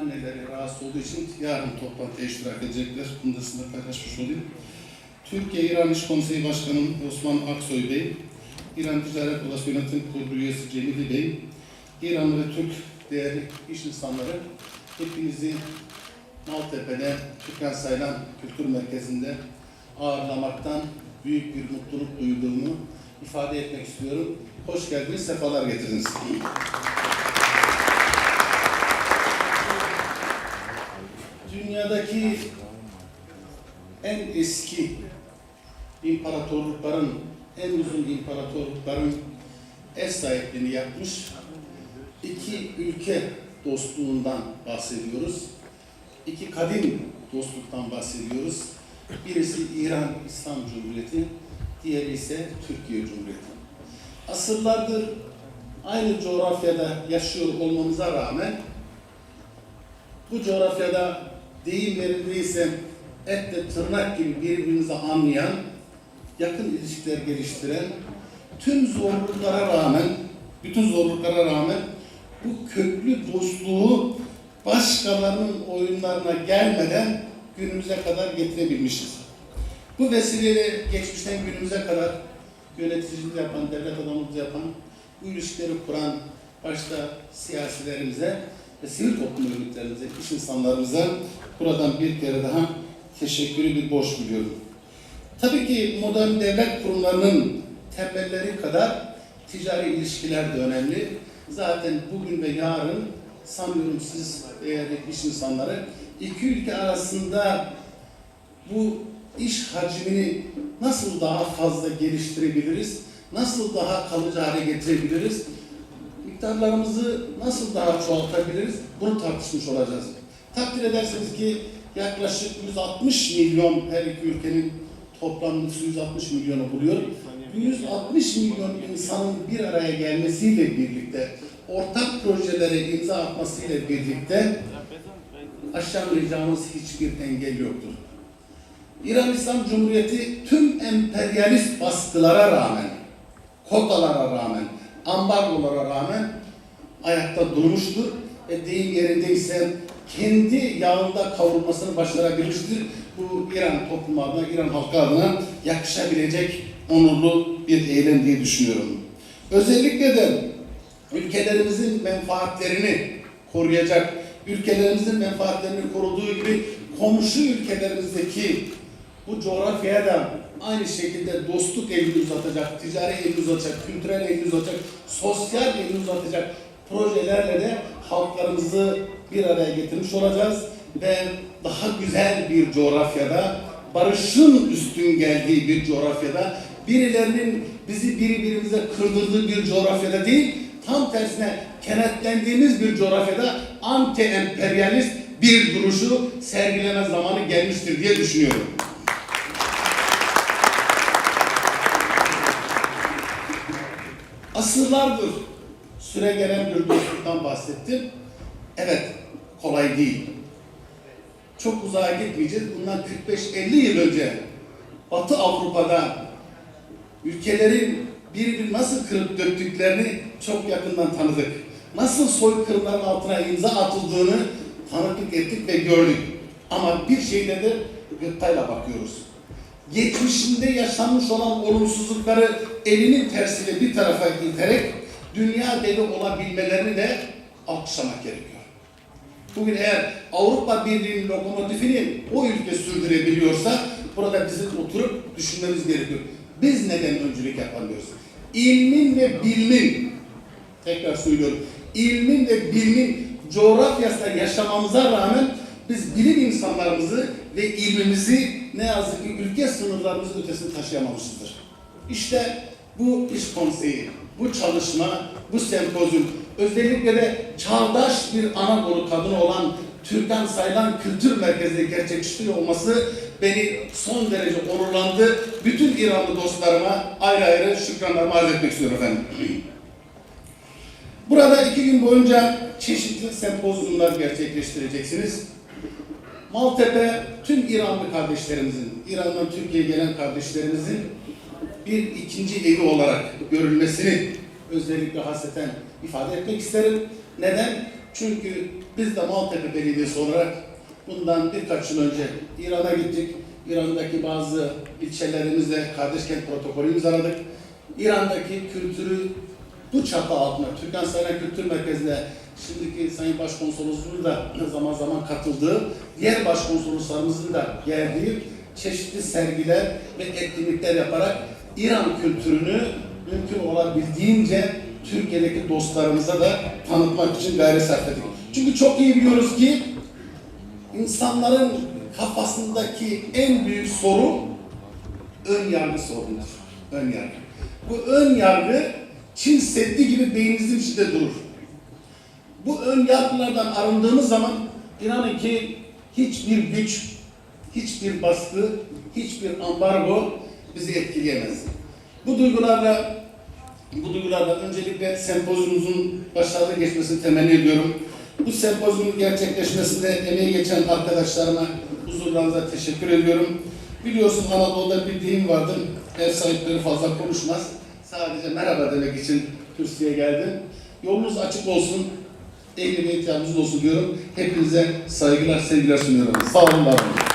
anneleri rahatsız olduğu için yarın toplantıya iştirak edecekler. Bunu da sizinle paylaşmış olayım. Türkiye-İran İş Konseyi Başkanı Osman Aksoy Bey, İran Ticaret Odası Yönetim Kurulu üyesi Cemili Bey, İran ve Türk değerli iş insanları hepinizi Maltepe'de Türkan Saylan Kültür Merkezi'nde ağırlamaktan büyük bir mutluluk duyduğumu ifade etmek istiyorum. Hoş geldiniz, sefalar getirdiniz. Dünyadaki en eski imparatorlukların, en uzun imparatorlukların ev sahipliğini yapmış iki ülke dostluğundan bahsediyoruz. İki kadim dostluktan bahsediyoruz. Birisi İran İslam Cumhuriyeti, diğeri ise Türkiye Cumhuriyeti. Asırlardır aynı coğrafyada yaşıyor olmamıza rağmen bu coğrafyada deyim yerindeyse etle tırnak gibi birbirimizi anlayan, yakın ilişkiler geliştiren, tüm zorluklara rağmen, bütün zorluklara rağmen bu köklü dostluğu başkalarının oyunlarına gelmeden günümüze kadar getirebilmişiz. Bu vesileyle geçmişten günümüze kadar yöneticilik yapan, devlet adamlığı yapan, bu ilişkileri kuran başta siyasilerimize ve sivil toplum örgütlerimize, iş insanlarımıza buradan bir kere daha teşekkürü bir borç biliyorum. Tabii ki modern devlet kurumlarının temelleri kadar ticari ilişkiler de önemli. Zaten bugün ve yarın sanıyorum siz değerli iş insanları iki ülke arasında bu iş hacmini nasıl daha fazla geliştirebiliriz, nasıl daha kalıcı hale getirebiliriz, miktarlarımızı nasıl daha çoğaltabiliriz bunu tartışmış olacağız. Takdir edersiniz ki yaklaşık 160 milyon her iki ülkenin toplam nüfusu 160 milyonu buluyor. Bu 160 milyon insanın bir araya gelmesiyle birlikte, ortak projelere imza atmasıyla birlikte aşamayacağımız hiçbir engel yoktur. İran İslam Cumhuriyeti tüm emperyalist baskılara rağmen, kotalara rağmen, ambargolara rağmen ayakta durmuştur ve deyim yerindeyse kendi yağında kavrulmasını başarabilmiştir. Bu İran toplumu adına, İran halkı adına yakışabilecek onurlu bir eylem diye düşünüyorum. Özellikle de ülkelerimizin menfaatlerini koruyacak, ülkelerimizin menfaatlerini koruduğu gibi komşu ülkelerimizdeki bu coğrafyaya da aynı şekilde dostluk elini uzatacak, ticari elini uzatacak, kültürel elini uzatacak, sosyal elini uzatacak projelerle de halklarımızı bir araya getirmiş olacağız ve daha güzel bir coğrafyada, barışın üstün geldiği bir coğrafyada, birilerinin bizi birbirimize kırdırdığı bir coğrafyada değil, tam tersine kenetlendiğimiz bir coğrafyada anti-emperyalist bir duruşu sergileme zamanı gelmiştir diye düşünüyorum. Asırlardır süre gelen bir dostluktan bahsettim. Evet, kolay değil. Çok uzağa gitmeyeceğiz. Bundan 45-50 yıl önce Batı Avrupa'da ülkelerin birbirini nasıl kırıp döktüklerini çok yakından tanıdık. Nasıl soykırımların altına imza atıldığını tanıklık ettik ve gördük. Ama bir şeyde de gıptayla bakıyoruz. Geçmişinde yaşanmış olan olumsuzlukları elinin tersiyle bir tarafa iterek dünya devi olabilmelerini de alkışlamak gerekiyor. Bugün eğer Avrupa Birliği'nin lokomotifini o ülke sürdürebiliyorsa burada bizim oturup düşünmemiz gerekiyor. Biz neden öncülük yapamıyoruz? İlmin ve bilimin, tekrar söylüyorum, ilmin ve bilimin coğrafyasında yaşamamıza rağmen biz bilim insanlarımızı ve ilmimizi ne yazık ki ülke sınırlarımızın ötesine taşıyamamışızdır. İşte bu iş konseyi, bu çalışma, bu sempozyum, özellikle de çağdaş bir Anadolu kadını olan Türkan Saylan Kültür Merkezi'nde gerçekleştiriyor olması beni son derece onurlandı. Bütün İranlı dostlarıma ayrı ayrı şükranlarımı arz etmek istiyorum efendim. Burada iki gün boyunca çeşitli sempozyumlar gerçekleştireceksiniz. Maltepe tüm İranlı kardeşlerimizin, İran'dan Türkiye'ye gelen kardeşlerimizin bir ikinci evi olarak görülmesini özellikle hasreten ifade etmek isterim. Neden? Çünkü Biz de Maltepe Belediyesi olarak bundan birkaç yıl önce İran'a gittik. İran'daki bazı ilçelerimizle kardeşkent protokolü imzaladık. İran'daki kültürü bu çatı altında, Türkan Sarayı Kültür Merkezi'nde şimdiki Sayın Başkonsolosluğu'nun da zaman zaman katıldığı, diğer başkonsoloslarımızın da geldiği çeşitli sergiler ve etkinlikler yaparak İran kültürünü mümkün olabildiğince Türkiye'deki dostlarımıza da tanıtmak için gayret sarf ettik. Çünkü çok iyi biliyoruz ki insanların kafasındaki en büyük soru ön yargı sorunudur. Ön yargı. Bu ön yargı Çin Seddi gibi beyninizin içinde durur. Bu ön yargılardan arındığımız zaman inanın ki hiçbir güç, hiçbir baskı, hiçbir ambargo bizi etkileyemez. Bu duygularla bu duygularla öncelikle sempozyumumuzun başarılı geçmesini temenni ediyorum. Bu sempozyumun gerçekleşmesinde emeği geçen arkadaşlarıma huzurlarınıza teşekkür ediyorum. Biliyorsun Anadolu'da bir deyim vardır. Ev sahipleri fazla konuşmaz. Sadece merhaba demek için kürsüye geldim. Yolunuz açık olsun. Ehli ve ihtiyacınız olsun diyorum. Hepinize saygılar, sevgiler sunuyorum. Sağ olun, var olun.